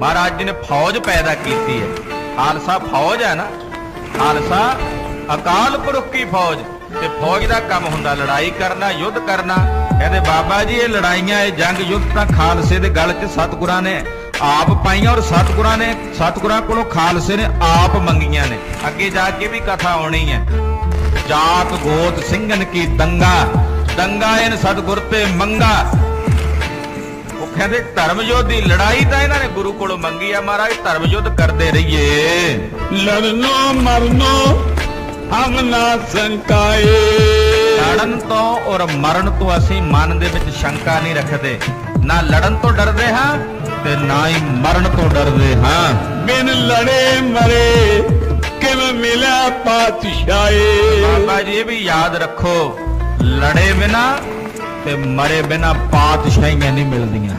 ਮਹਾਰਾਜ ਜੀ ਨੇ ਫੌਜ ਪੈਦਾ ਕੀਤੀ ਹੈ। ਖਾਲਸਾ ਫੌਜ ਹੈ ਨਾ। ਖਾਲਸਾ ਅਕਾਲ ਪੁਰਖ ਕੀ ਫੌਜ। ਤੇ ਫੌਜ ਦਾ ਕੰਮ ਹੁੰਦਾ, ਲੜਾਈ ਕਰਨਾ, ਯੁੱਧ ਕਰਨਾ। ਕਹਿੰਦੇ ਬਾਬਾ ਜੀ, ਇਹ ਲੜਾਈਆਂ, ਇਹ ਜੰਗ ਯੁੱਧ ਤਾਂ ਖਾਲਸੇ ਦੇ ਗਲ 'ਚ ਸਤਿਗੁਰਾਂ ਨੇ ਆਪ ਪਾਈਆਂ ਔਰ ਸਤਿਗੁਰਾਂ ਨੇ, ਸਤਿਗੁਰਾਂ ਕੋਲੋਂ ਖਾਲਸੇ ਨੇ ਆਪ ਮੰਗੀਆਂ ਨੇ। ਅੱਗੇ ਜਾ ਕੇ ਵੀ ਕਥਾ ਆਉਣੀ ਹੈ। ਜਾਤ, ਗੋਤ, ਸਿੰਘਨ ਕੀ ਦੰਗਾ? ਦੰਗਾ ਇਹਨ ਸਤਿਗੁਰ ਤੇ ਮੰਗਾ। ਉਹ ਕਹਿੰਦੇ ਧਰਮ ਯੁੱਧ ਦੀ ਲੜਾਈ ਤਾਂ ਇਹਨਾਂ ਨੇ ਗੁਰੂ ਕੋਲੋਂ ਮੰਗੀ ਆ ਮਹਾਰਾਜ ਧਰਮ ਯੁੱਧ ਕਰਦੇ ਰਹੀਏ। ਲੜਨੋ ਮਰਨੋ ਹਮ ਨਾ ਸੰਕਾਏ। ਲੜਨ ਤੋਂ ਔਰ ਮਰਨ ਤੋਂ ਅਸੀਂ ਮਨ ਦੇ ਵਿੱਚ ਸ਼ੰਕਾ ਨਹੀਂ ਰੱਖਦੇ। ਨਾ ਲੜਨ ਤੋਂ ਡਰਦੇ ਹਾਂ ਤੇ ਨਾ ਹੀ ਮਰਨ ਤੋਂ ਡਰਦੇ ਹਾਂ। ਬਿਨ ਲੜੇ ਮਰੇ ਕਿਵੇਂ ਮਿਲਿਆ ਪਾਤਸ਼ਾਹੇ? ਬਾਬਾ ਜੀ ਵੀ ਯਾਦ ਰੱਖੋ ਲੜੇ ਬਿਨਾ ਤੇ ਮਰੇ ਬਿਨਾ ਪਾਤਸ਼ਾਹੀਆਂ ਨਹੀਂ ਮਿਲਦੀਆਂ।